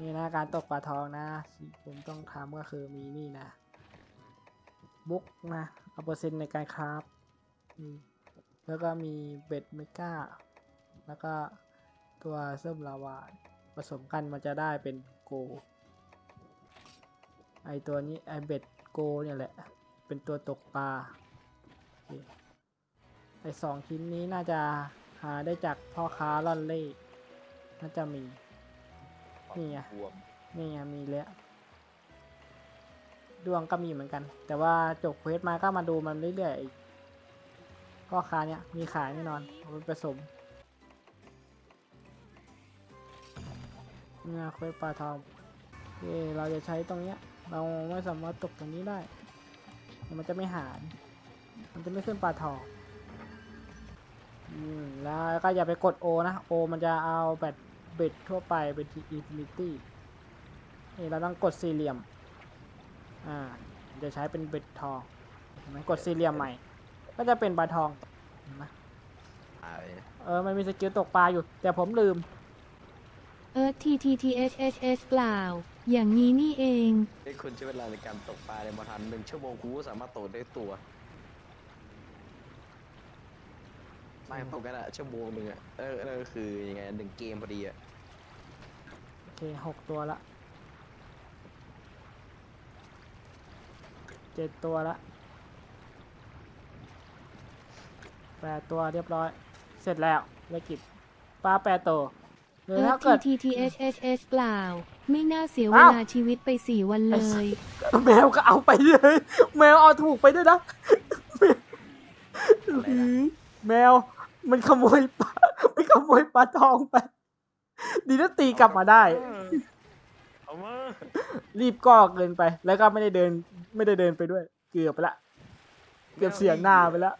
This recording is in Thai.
นี่นะการตกปลาทองนะสิ่ผมต้องทำก็คือมีนี่นะบุ๊กนะเอาเปอร์เซ็นต์ในการคราฟแล้วก็มีเบ็ดเมกาแล้วก็ตัวเส้มลาวาผสมกันมันจะได้เป็นโก ไอตัวนี้ไอเบ็ดโกเนี่ยแหละ เป็นตัวตกปลาไอสองชิ้นนี้น่าจะหาได้จากพ่อค้าล่อนเล่น่าจะมี นี่ไง บวมนี่ไงมีแล้วดวงก็มีเหมือนกัน แต่ว่าจบเควสมาก็มาดูมันเรื่อยๆไอ้พ่อค้าเนี่ยมีขายแน่นอนเอาไปผสมเนี่ยเควสปลาทองเอ้เราจะใช้ตรงเนี้ย เราไม่สามารถตกตรงนี้ได้เดี๋ยวมันจะไม่หารมันจะไม่ขึ้นปลาทองอืมแล้วก็อย่าไปกดโอนะโอมันจะเอาแบตเบ็ดทั่วไปเป็นที่อินฟินิตี้นี่เราต้องกดสี่เหลี่ยม อ่าจะใช้เป็นเบ็ดทองเห็นไหมกดสี่เหลี่ยมใหม่ ก็จะเป็นปลาทองเห็นไหมหายเออ มันมีสกิลตกปลาอยู่ แต่ผมลืม เอิร์ธ T T T H H H เปล่า อย่างนี้นี่เองไอ้คุณใช้เวลาในการตกปลาในมาทันหนึ่งชั่วโมงกูก็สามารถตกได้ตัวไม่ตกกันอะชั่วโมงหนึ่งอะเออเออคือยังไงหนึ่งเกมพอดีอะโอ เคหกตัวละเจ็ดตัวละแปดตัวเรียบร้อย เสร็จแล้วภารกิจปลาแปดตัวหรือเอิร์ถ้าธเกิด T T T H H H เปล่า ไม่น่าเสียเวอ้าวลาชีวิตไปสี่วันเลย แมวก็เอาไปเลย แมวเอาถูกไปด้วยนะอะไรนะแมวมันขโมยปลามันขโมยปลาทองไป ดีนะตีกลับมาได้ เอามารีบก่อเกินไป แล้วก็ไม่ได้เดิน ไม่ได้เดินไปด้วย เกือบไปละ เกือบเสียหน้าไปแล้ว